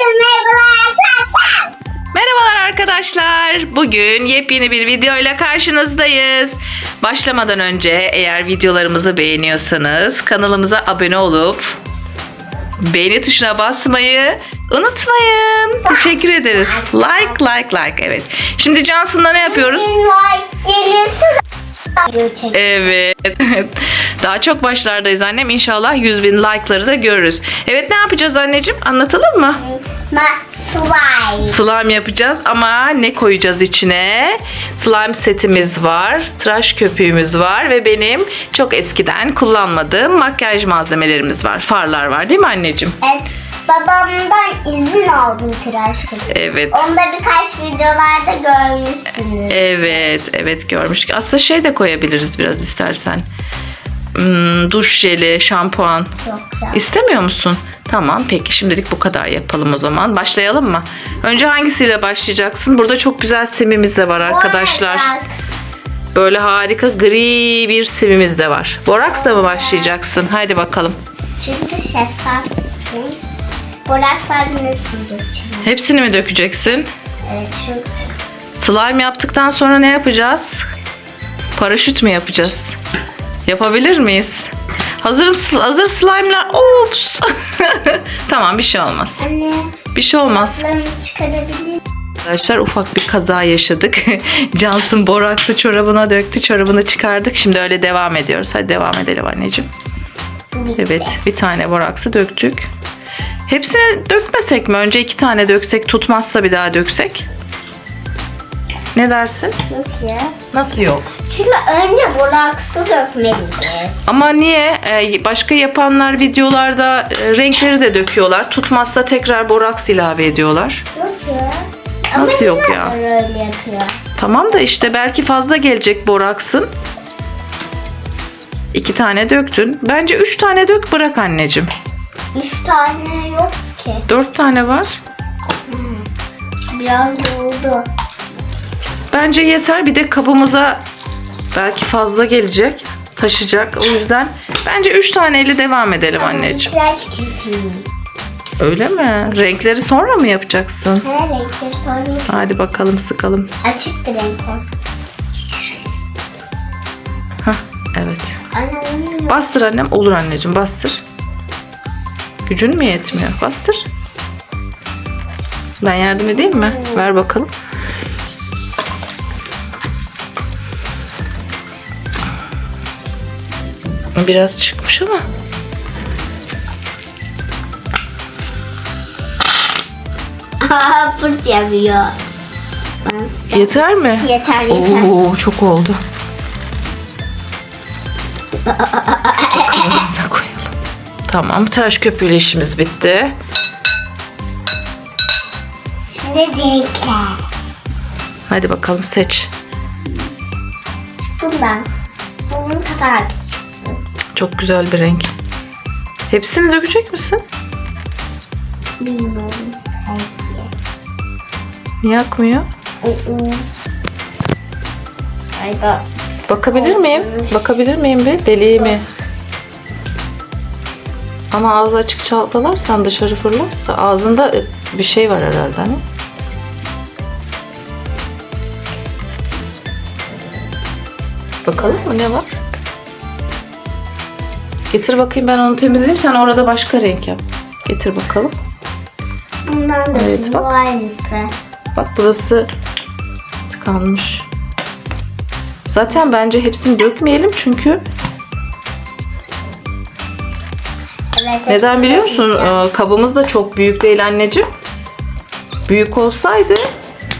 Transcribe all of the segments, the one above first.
Merhabalar arkadaşlar. Merhabalar arkadaşlar. Bugün yepyeni bir videoyla karşınızdayız. Başlamadan önce eğer videolarımızı beğeniyorsanız kanalımıza abone olup beğeni tuşuna basmayı unutmayın. Teşekkür ederiz. Like like like evet. Şimdi Johnson'da ne yapıyoruz? Like gelirse video. Evet. Daha çok başlardayız annem. İnşallah 100 bin like'ları da görürüz. Evet ne yapacağız anneciğim? Anlatalım mı? Slime. Slime yapacağız ama ne koyacağız içine? Slime setimiz var, tıraş köpüğümüz var ve benim çok eskiden kullanmadığım makyaj malzemelerimiz var. Farlar var değil mi anneciğim? Evet, babamdan izin aldım tıraş köpüğü. Evet. Onu da birkaç videolarda görmüşsünüz. Evet, evet görmüştük. Aslında şey de koyabiliriz biraz istersen. Hmm, duş jeli, şampuan. Yok ya. İstemiyor musun? Tamam peki şimdilik bu kadar yapalım o zaman. Başlayalım mı? Önce hangisiyle başlayacaksın? Burada çok güzel simimiz de var arkadaşlar. Borax. Böyle harika gri bir simimiz de var. Boraks'la mı başlayacaksın? Haydi bakalım. Çünkü şeffaf. Borakslardan hepsini dökeceğim. Hepsini mi dökeceksin? Evet çünkü Slime yaptıktan sonra ne yapacağız? Paraşüt mü yapacağız? Yapabilir miyiz? Hazır hazır slime'lar. Ops. tamam bir şey olmaz. anne Bir şey olmaz. çıkarabilir Arkadaşlar ufak bir kaza yaşadık. Johnson boraksı çorabına döktü. Çorabını çıkardık. Şimdi öyle devam ediyoruz. Hadi devam edelim anneciğim. Evet bir tane boraksı döktük. Hepsini dökmesek mi? Önce iki tane döksek tutmazsa bir daha döksek. Ne dersin? Yok ya. Nasıl yok? Çünkü önce boraksı dökmeliyiz. Ama niye? Ee, başka yapanlar videolarda e, renkleri de döküyorlar. Tutmazsa tekrar boraks ilave ediyorlar. Yok ya. Nasıl Ama yok ya? öyle yapıyor? Tamam da işte belki fazla gelecek boraksın. İki tane döktün. Bence üç tane dök bırak anneciğim. Üç tane yok ki. Dört tane var. Biraz doldu. Bence yeter. Bir de kabımıza belki fazla gelecek. Taşıyacak. O yüzden bence üç taneyle devam edelim anneciğim. Tıraş köpüğü. Öyle mi? Renkleri sonra mı yapacaksın? Her renkleri sonra Hadi bakalım sıkalım. açık bir renk olsun. Hah, evet. Anne. Bastır annem. Olur anneciğim bastır. Gücün mü yetmiyor? Bastır. Ben yardım edeyim mi? Ver bakalım. Biraz çıkmış ama. Aa pırt yapıyor. Yeter mi? Yeter yeter. Oo çok oldu. Kabımıza koyalım. Tamam tıraş köpüğüyle işimiz bitti. Şimdi renkler. Hadi bakalım seç. Bundan. Bunun kadar. Çok güzel bir renk. Hepsini dökecek misin? Bilmiyorum. Belki. Niye akmıyor? Galiba. Bakabilir miyim? Bakabilir miyim bir? Deliği mi? Ama ağzı açık çalkalarsan dışarı fırlarsa ağzında bir şey var herhalde hani. Bakalım mı ne var? Getir bakayım ben onu temizleyeyim sen orada başka renk yap. Getir bakalım. Bundan da Evet, bu bak. aynısı. Bak burası tıkanmış. Zaten bence hepsini dökmeyelim çünkü Evet. neden biliyor musun? Ee, kabımız da çok büyük değil anneciğim. Büyük olsaydı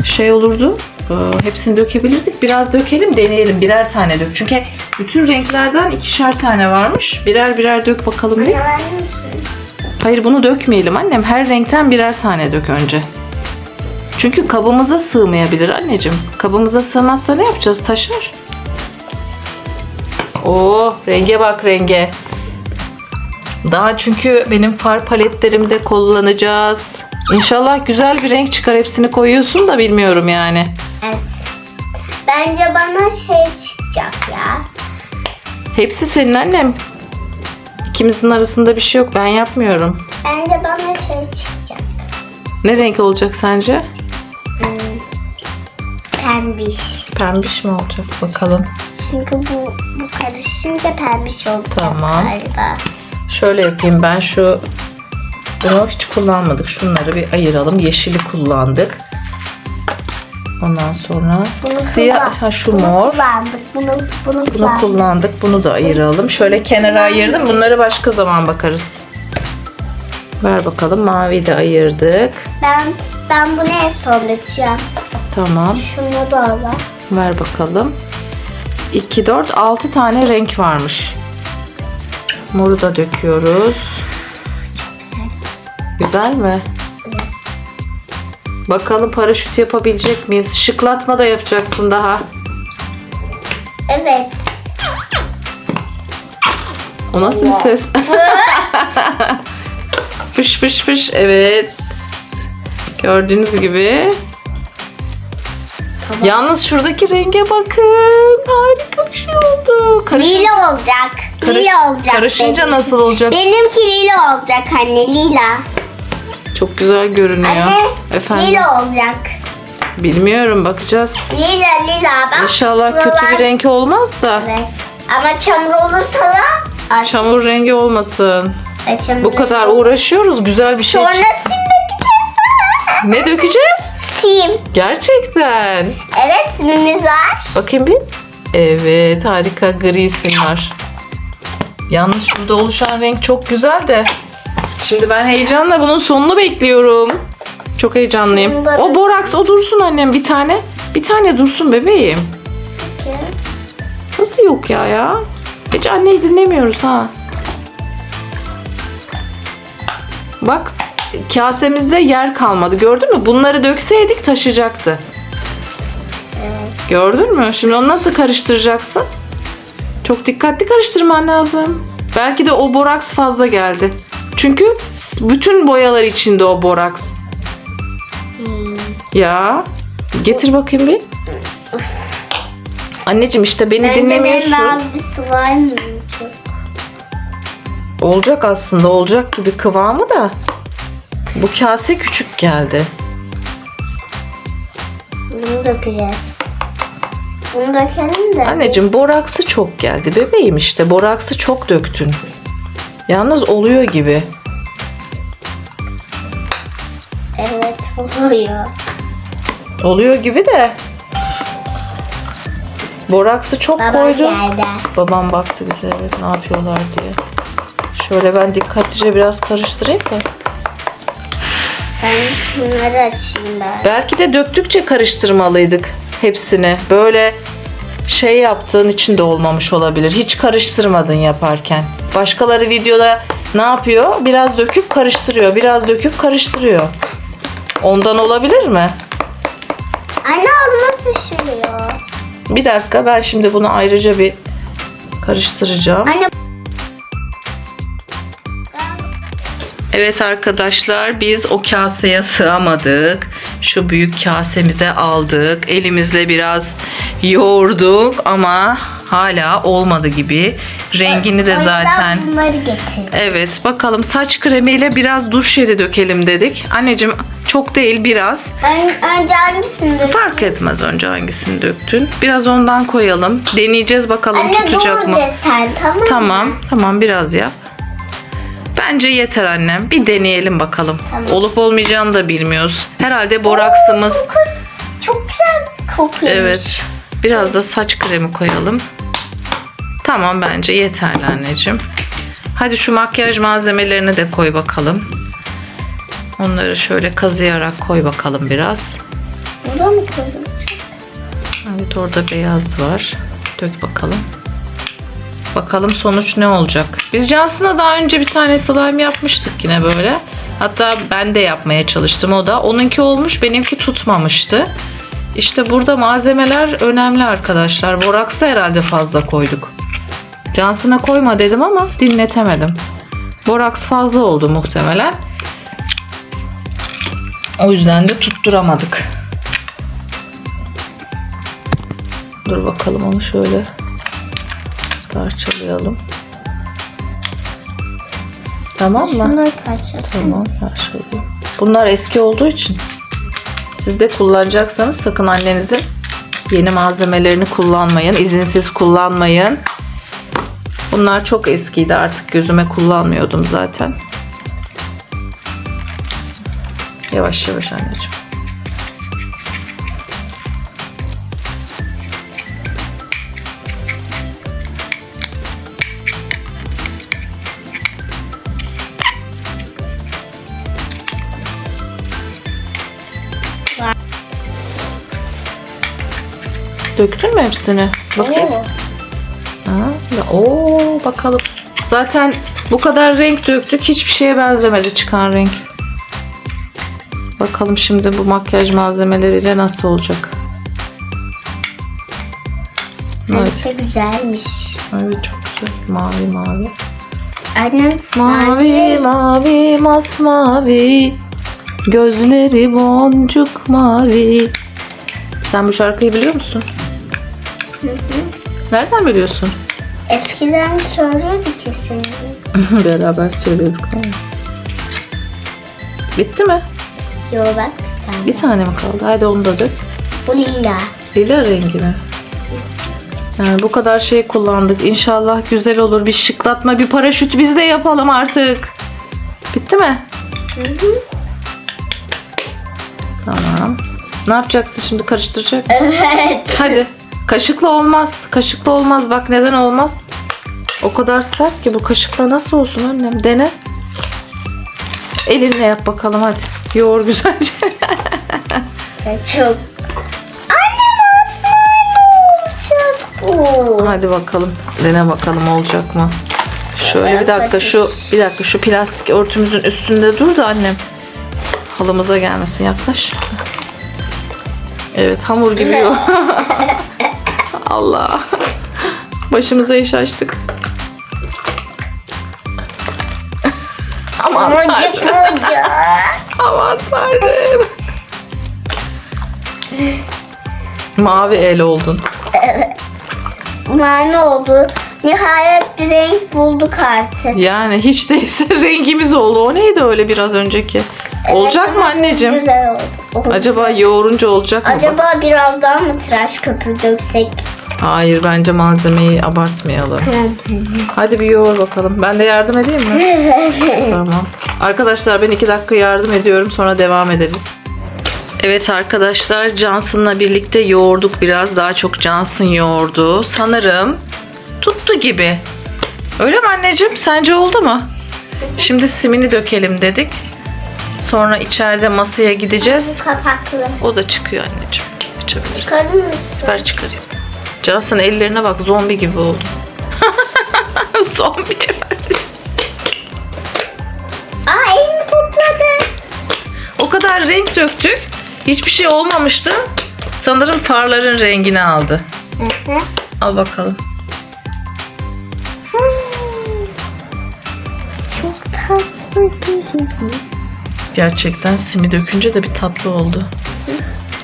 şey olurdu. ee, Hepsini dökebilirdik. Biraz dökelim deneyelim. Birer tane dök. Çünkü bütün renklerden ikişer tane varmış. Birer birer dök bakalım bir. Hayır bunu dökmeyelim annem. Her renkten birer tane dök önce. Çünkü kabımıza sığmayabilir anneciğim. Kabımıza sığmazsa ne yapacağız? Taşır. Oo, renge bak renge. Daha çünkü benim far paletlerimde kullanacağız. İnşallah güzel bir renk çıkar. Hepsini koyuyorsun da bilmiyorum yani. Evet. Bence bana şey çıkacak ya. Hepsi senin annem. İkimizin arasında bir şey yok. Ben yapmıyorum. Bence bana şey çıkacak. Ne renk olacak sence? Hmm. Pembiş. Pembiş mi olacak bakalım. Çünkü bu, bu karışınca pembiş olacak Tamam. galiba. Şöyle yapayım ben şu bunu hiç kullanmadık. Şunları bir ayıralım. Yeşili kullandık. Ondan sonra Bunu siyah kullan- ha şu bunu mor. kullandık. Bunu, bunu, Bunu kullandık. kullandık. Bunu da ayıralım. Şöyle kenara ayırdım. Bunları başka zaman bakarız. Ver bakalım. Mavi de ayırdık. Ben, ben bunu en son dökeceğim. Tamam. Şunu da alalım. Ver bakalım. 2, 4, 6 tane renk varmış. Moru da döküyoruz. Güzel mi? Bakalım paraşüt yapabilecek miyiz? Şıklatma da yapacaksın daha. Evet. O nasıl bir ses? fış fış fış. Evet. Gördüğünüz gibi. Yalnız şuradaki renge bakın. Harika bir şey oldu. Karışın- Lila olacak. Karış- lila olacak. karışınca benim. nasıl olacak? Benimki lila olacak anne lila. Çok güzel görünüyor. Anne Efendim. lila olacak. Bilmiyorum bakacağız. Lila lila bak. İnşallah kötü buralar- bir renk olmaz da. Evet. Ama çamur olursa da Ay, Çamur rengi olmasın. ay, çamur Bu kadar rengi- uğraşıyoruz. Güzel bir şey. Sonra. Ne dökeceğiz? Sim. Gerçekten. Evet simimiz var. Bakayım bir. Evet harika gri sim var. Yalnız şurada oluşan renk çok güzel de. Şimdi ben heyecanla bunun sonunu bekliyorum. Çok heyecanlıyım. Bunda da- O boraks o dursun annem bir tane. Bir tane dursun bebeğim. Nasıl yok ya ya? Hiç anneyi dinlemiyoruz ha. Bak kasemizde yer kalmadı. Gördün mü? Bunları dökseydik taşıyacaktı. Evet. Gördün mü? Şimdi onu nasıl karıştıracaksın? Çok dikkatli karıştırman lazım. Belki de o boraks fazla geldi. Çünkü bütün boyalar içinde o boraks. Hmm. Ya getir bakayım bir. Anneciğim işte beni benim dinlemiyorsun. bir slime olacak? Olacak aslında olacak gibi kıvamı da. Bu kase küçük geldi. Bunu dökeceğiz. Bunu dökelim de. Anneciğim boraksı çok geldi. Bebeğim işte boraksı çok döktün. Yalnız oluyor gibi. Evet oluyor. Oluyor gibi de. Boraksı çok Baba koydum. geldi. Babam baktı bize evet ne yapıyorlar diye. Şöyle ben dikkatlice biraz karıştırayım da. Ben şunları açayım ben. Belki de döktükçe karıştırmalıydık hepsini. Böyle şey yaptığın için de olmamış olabilir. Hiç karıştırmadın yaparken. Başkaları videoda ne yapıyor? Biraz döküp karıştırıyor. Biraz döküp karıştırıyor. Ondan olabilir mi? Anne nasıl şişiyor? Bir dakika ben şimdi bunu ayrıca bir karıştıracağım. Anne Evet arkadaşlar biz o kaseye sığamadık. Şu büyük kasemize aldık. Elimizle biraz yoğurduk ama hala olmadı gibi. Rengini de zaten bunları. Evet bakalım saç kremiyle biraz duş jeli dökelim dedik. Anneciğim çok değil biraz. Ben önce hangisini dökeyim? Fark etmez önce hangisini döktün. Biraz ondan koyalım. Deneyeceğiz bakalım Anne tutacak dur mı? desen tamam mı? Tamam, tamam biraz yap. Bence yeter annem. Bir deneyelim bakalım. Tamam. Olup olmayacağını da bilmiyoruz. Herhalde boraksımız. Çok güzel kokuyor. Evet. Biraz da saç kremi koyalım. Tamam bence yeterli anneciğim. Hadi şu makyaj malzemelerini de koy bakalım. Onları şöyle kazıyarak koy bakalım biraz. Burada mı koydun? Evet orada beyaz var. Dök bakalım. Bakalım sonuç ne olacak. Biz Johnson'a daha önce bir tane slime yapmıştık yine böyle. Hatta ben de yapmaya çalıştım o da. Onunki olmuş benimki tutmamıştı. İşte burada malzemeler önemli arkadaşlar. Boraksı herhalde fazla koyduk. Johnson'a koyma dedim ama dinletemedim. Boraks fazla oldu muhtemelen. O yüzden de tutturamadık. Dur bakalım onu şöyle parçalayalım. Tamam mı? Bunları parçalasın. Tamam parçalayayım. Bunlar eski olduğu için siz de kullanacaksanız sakın annenizin yeni malzemelerini kullanmayın. izinsiz kullanmayın. Bunlar çok eskiydi artık gözüme kullanmıyordum zaten. Yavaş yavaş anneciğim. Döktün mü hepsini? Bakayım. Oo. Ha, Oo, bakalım. Zaten bu kadar renk döktük. Hiçbir şeye benzemedi çıkan renk. Bakalım şimdi bu makyaj malzemeleriyle nasıl olacak. Evet, Çok güzelmiş. evet çok güzel. Mavi mavi. Annem Mavi mavi masmavi. Gözleri boncuk mavi. Sen bu şarkıyı biliyor musun? Hı hı. Nereden biliyorsun? Eskiden söylüyordu kesin. Beraber söylüyorduk. Bitti mi? Yo bak. Bir tane mi kaldı? Hadi onu da dök. Bu lila. Lila rengi mi? Yani bu kadar şey kullandık. İnşallah güzel olur. Bir şıklatma, bir paraşüt biz de yapalım artık. Bitti mi? Hı hı. Tamam. Ne yapacaksın şimdi? Karıştıracak. Evet. Hadi. Kaşıkla olmaz. Kaşıkla olmaz. Bak neden olmaz? O kadar sert ki bu kaşıkla nasıl olsun annem? Dene. Elinle yap bakalım hadi. Yoğur güzelce. Çok. Annem aslında olacak bu. Hadi bakalım. Dene bakalım olacak mı? Şöyle bir dakika şu bir dakika şu plastik örtümüzün üstünde dur da annem. Halımıza gelmesin yaklaş. Evet hamur gibi. Allah. Başımıza iş açtık. Aman tanrım. Aman tanrım. Mavi el oldun. Mani oldu. Nihayet bir renk bulduk artık. Yani hiç değilse rengimiz oldu. O neydi öyle biraz önceki? Olacak Evet, mı anneciğim? Güzel oldu. oldu. Acaba yoğurunca olacak mı? Acaba biraz daha mı tıraş köpüğü döksek? Hayır bence malzemeyi abartmayalım. Hadi bir yoğur bakalım. Ben de yardım edeyim mi? tamam. Arkadaşlar ben iki dakika yardım ediyorum sonra devam ederiz. Evet arkadaşlar Johnson'la birlikte yoğurduk biraz. Daha çok Johnson yoğurdu. Sanırım tuttu gibi. Öyle mi anneciğim? Sence oldu mu? Şimdi simini dökelim dedik. Sonra içeride masaya gideceğiz. Kapaklı. O da çıkıyor anneciğim. Açabiliriz. Çıkarır mısın? Ver çıkarayım. Johnson ellerine bak zombi gibi oldu. zombi Aa elimi topladı. O kadar renk döktük. Hiçbir şey olmamıştı. Sanırım farların rengini aldı. Hı hı. Al bakalım. Çok tatlı. Gerçekten simi dökünce de bir tatlı oldu.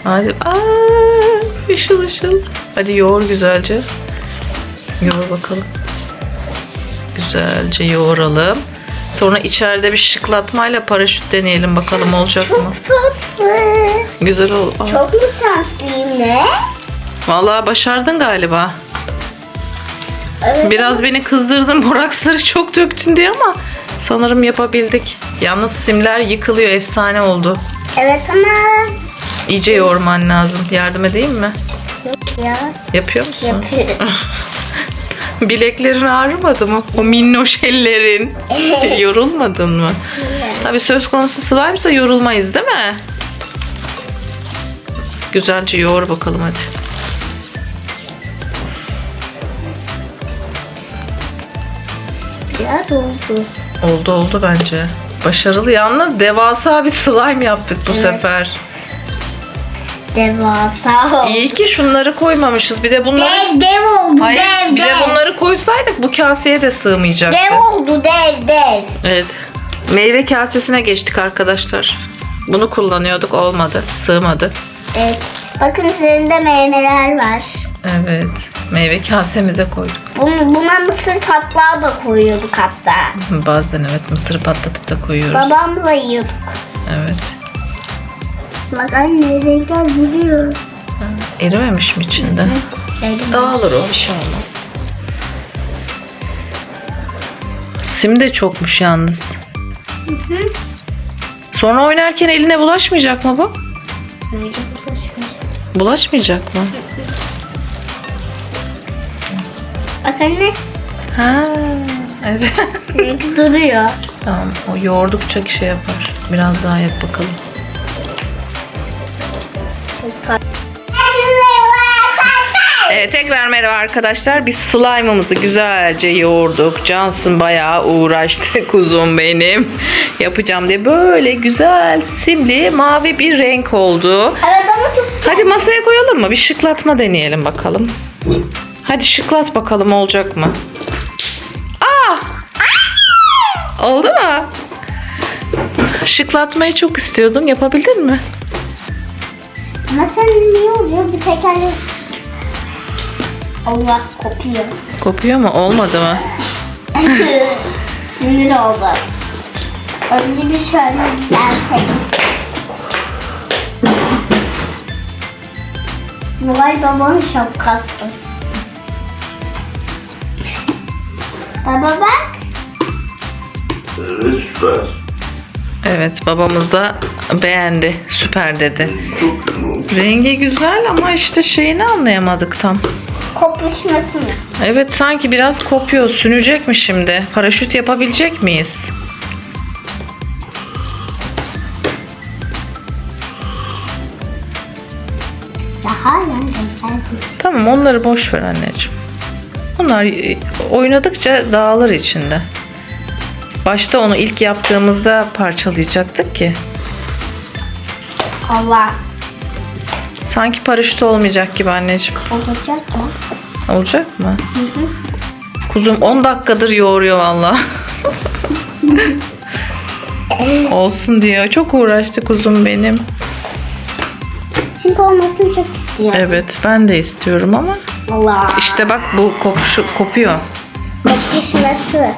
Hadi. Aa, ışıl ışıl. Hadi yoğur güzelce. Yoğur bakalım. Güzelce yoğuralım. Sonra içeride bir şıklatmayla paraşüt deneyelim bakalım olacak mı? Çok tatlı. Güzel ol. Aa, Çok mu şanslıyım ne? Vallahi başardın galiba. Evet. Biraz beni kızdırdın boraksları çok döktün diye ama sanırım yapabildik. Yalnız simler yıkılıyor efsane oldu. Evet ama İyice yoğurman lazım. Yardım edeyim mi? yok ya. Yapıyor musun? Yapıyorum. Bileklerin ağrımadı mı? O minnoş ellerin. Yorulmadın mı? Tabii söz konusu slime'sa yorulmayız değil mi? Güzelce yoğur bakalım hadi. Biraz oldu. Oldu oldu bence. Başarılı yalnız devasa bir slime yaptık bu Evet. sefer. Devasa oldu. İyi ki şunları koymamışız. Bir de bunları Dev dev oldu Hayır, dev bir de dev. bunları koysaydık bu kaseye de sığmayacaktı. Dev oldu dev dev. Evet. Meyve kasesine geçtik arkadaşlar. Bunu kullanıyorduk olmadı. Sığmadı. Evet. Bakın üzerinde meyveler var. Evet. Meyve kasemize koyduk. Bunu, buna mısır patlağı da koyuyorduk hatta. Bazen evet mısırı patlatıp da koyuyoruz. Babamla yiyorduk. Evet. Bak anne renkler. Ha, Erimemiş mi içinde? Dağılır o bir şey olmaz. Sim de çokmuş yalnız. Sonra oynarken eline bulaşmayacak mı bu? Bulaşmayacak mı? Bak anne Ha, evet. renk duruyor. tamam, o yoğurdukça şey yapar. Biraz daha yap bakalım. Evet tekrar merhaba arkadaşlar. Biz slime'ımızı güzelce yoğurduk. Johnson bayağı uğraştı kuzum benim. Yapacağım diye böyle güzel simli mavi bir renk oldu. Hadi masaya koyalım mı? Bir şıklatma deneyelim bakalım. Hadi şıklat bakalım olacak mı? Aa! Oldu mu? Şıklatmayı çok istiyordun. Yapabildin mi? Ama sen niye oluyor bir tekerlek? Allah kopuyor. Kopuyor mu? Olmadı mı? Sinir oldu. Önce bir şöyle düzeltelim. Noel babanın şapkası. Baba bak. Evet süper. Evet babamız da beğendi. Süper dedi. Rengi güzel ama işte şeyini anlayamadık tam. Kopuşmasını. Evet sanki biraz kopuyor. Sünecek mi şimdi? Paraşüt yapabilecek miyiz? Daha Tamam onları boş ver anneciğim. Onlar e, oynadıkça dağılır içinde. Başta onu ilk yaptığımızda parçalayacaktık ki. Allah. Sanki paraşüt olmayacak gibi anneciğim. Olacak mı? Olacak mı? Kuzum 10 dakikadır yoğuruyor valla. Olsun diyor. Çok uğraştı kuzum benim. Çünkü olmasını çok istiyorum. Evet ben de istiyorum ama Allah. işte bak bu kopuşu kopuyor. Kopuşması.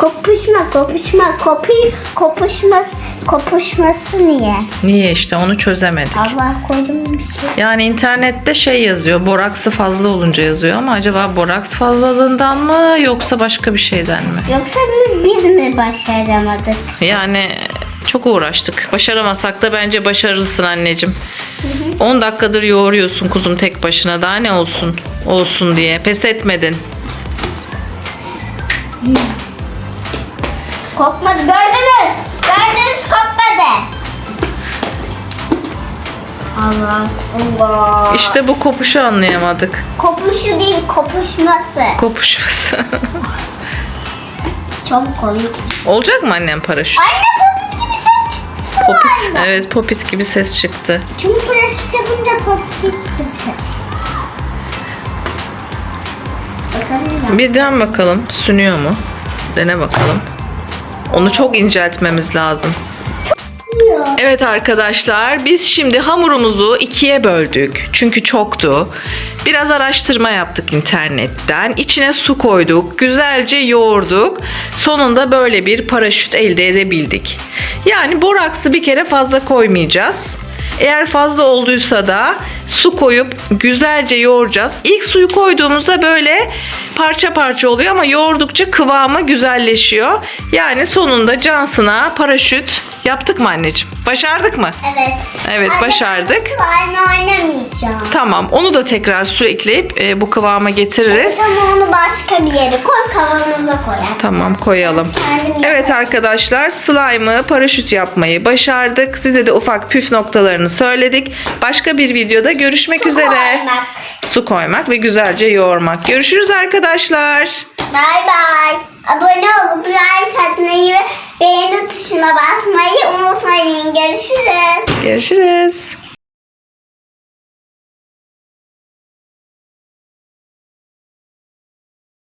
Kopuşma, kopuşma, kopu, kopuşma, kopuşması niye? Niye işte onu çözemedik. Allah koydum bir şey. Yani internette şey yazıyor. Boraksı fazla olunca yazıyor ama acaba boraks fazlalığından mı yoksa başka bir şeyden mi? Yoksa biz, mi başaramadık? Yani çok uğraştık. Başaramasak da bence başarılısın anneciğim. 10 dakikadır yoğuruyorsun kuzum tek başına. Daha ne olsun? Olsun diye. Pes etmedin. Kopmadı gördünüz. Gördünüz kopmadı. Allah Allah. İşte bu kopuşu anlayamadık. Kopuşu değil kopuşması. Kopuşması. Çok komik. Olacak mı annem paraşüt? Anne popit gibi ses çıktı Popit. Evet popit gibi ses çıktı. Çünkü pratik yapınca popit gibi ses. Bakalım ya. Bir den bakalım. Sünüyor mu? Dene bakalım. Onu çok inceltmemiz lazım. Evet arkadaşlar biz şimdi hamurumuzu ikiye böldük. Çünkü çoktu. Biraz araştırma yaptık internetten. İçine su koyduk. Güzelce yoğurduk. Sonunda böyle bir paraşüt elde edebildik. Yani boraksı bir kere fazla koymayacağız. Eğer fazla olduysa da su koyup güzelce yoğuracağız. İlk suyu koyduğumuzda böyle parça parça oluyor ama yoğurdukça kıvamı güzelleşiyor. Yani sonunda Johnson'a paraşüt yaptık mı anneciğim? Başardık mı? Evet. Evet, Anne, başardık. slime oynamayacağım. Tamam onu da tekrar su ekleyip e, bu kıvama getiririz. Ama onu başka bir yere koy kavanoza koy. Tamam koyalım. Kendim Evet arkadaşlar slime'ı paraşüt yapmayı başardık. Size de ufak püf noktalarını söyledik. Başka bir videoda görüşmek üzere. Koymak. Su koymak ve güzelce yoğurmak. Görüşürüz arkadaşlar. Bay bay. Abone olup like atmayı ve beğeni tuşuna basmayı unutmayın. Görüşürüz. Görüşürüz.